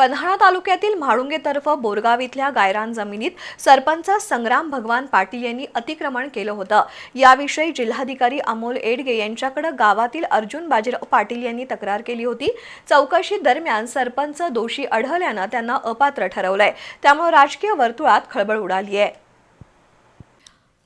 पन्हाळा तालुक्यातील म्हाळुंगे तर्फ बोरगाव इथल्या गायरान जमिनीत सरपंच संग्राम भगवान पाटील यांनी अतिक्रमण केलं होतं. याविषयी जिल्हाधिकारी अमोल एडगे यांच्याकडे गावातील अर्जुन बाजीराव पाटील यांनी तक्रार केली होती. चौकशी दरम्यान सरपंच दोषी आढळल्यानं त्यांना अपात्र ठरवलंय. त्यामुळे राजकीय वर्तुळात खळबळ उडाली आहे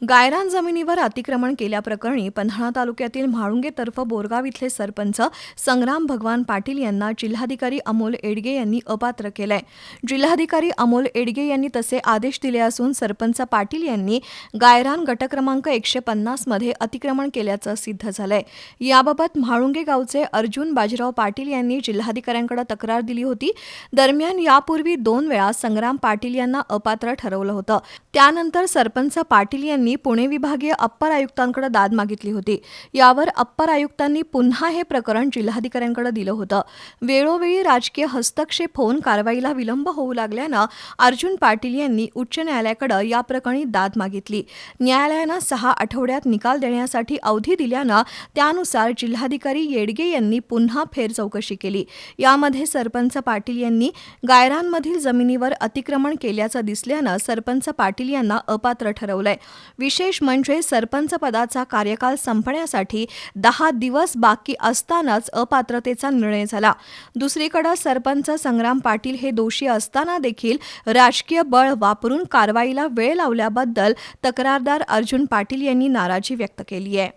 गायरान जमिनीवर अतिक्रमण केल्याप्रकरणी पन्हाळा तालुक्यातील म्हाळुंगे तर्फ बोरगाव इथले सरपंच संग्राम भगवान पाटील यांना जिल्हाधिकारी अमोल एडगे यांनी अपात्र केलंय. जिल्हाधिकारी अमोल एडगे यांनी तसे आदेश दिले असून सरपंच पाटील यांनी गायरान गटक्रमांक एकशे पन्नासमध्ये अतिक्रमण केल्याचं सिद्ध झालंय. याबाबत म्हाळुंगे गावचे अर्जुन बाजीराव पाटील यांनी जिल्हाधिकाऱ्यांकडे तक्रार दिली होती. दरम्यान यापूर्वी दोन वेळा संग्राम पाटील यांना अपात्र ठरवलं होतं. त्यानंतर सरपंच पाटील यांनी पुणे विभागीय अप्पर आयुक्तांकडे दाद मागितली होती. यावर अप्पर आयुक्तांनी पुन्हा हे प्रकरण जिल्हाधिकाऱ्यांकडे दिलं होतं. वेळोवेळी राजकीय हस्तक्षेप होऊन कारवाईला विलंब होऊ लागल्यानं अर्जुन पाटील यांनी उच्च न्यायालयाकडे या प्रकरणी दाद मागितली. न्यायालयानं सहा आठवड्यात निकाल देण्यासाठी अवधी दिल्यानं त्यानुसार जिल्हाधिकारी येडगे यांनी पुन्हा फेर चौकशी केली. यामध्ये सरपंच पाटील यांनी गायरांमधील जमिनीवर अतिक्रमण केल्याचं दिसल्यानं सरपंच पाटील यांना अपात्र ठरवलंय. विशेष म्हणजे सरपंच पदाचा कार्यकाल संपण्यासाठी दहा दिवस बाकी असतानाच अपात्रतेचा निर्णय झाला. दुसरीकडे सरपंच संग्राम पाटील हे दोषी असताना देखील राजकीय बळ वापरून कारवाईला वेळ लावल्याबद्दल तक्रारदार अर्जुन पाटील यांनी नाराजी व्यक्त केली आहे.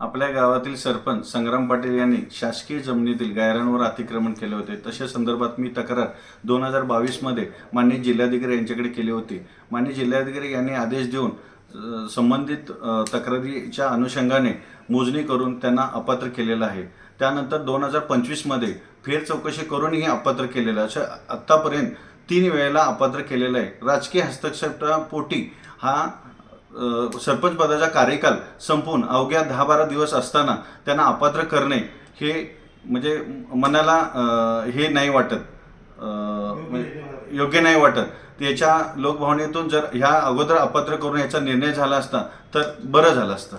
आपल्या गावातील सरपंच संग्राम पाटील यांनी शासकीय जमिनीतील गायरांवर अतिक्रमण केले होते. तशा संदर्भात मी तक्रार दोन हजार बावीसमध्ये माननीय जिल्हाधिकारी यांच्याकडे केली होती. माननीय जिल्हाधिकारी यांनी आदेश देऊन संबंधित तक्रारीच्या अनुषंगाने मोजणी करून त्यांना अपात्र केलेलं आहे. त्यानंतर दोन हजार पंचवीसमध्ये फेर चौकशी करूनही अपात्र केलेलं आहे. असं आत्तापर्यंत तीन वेळेला अपात्र केलेलं आहे. राजकीय हस्तक्षेपापोटी हा सरपंच पदाचा कार्यकाल संपून अवघ्या दहा बारा दिवस असताना त्यांना अपात्र करणे हे म्हणजे मनाला हे नाही वाटत. म्हणजे योग्य नाही वाटत. त्याच्या लोकभावनेतून जर ह्या अगोदर अपत्र करून याचा निर्णय झाला असता तर बरं झालं असतं.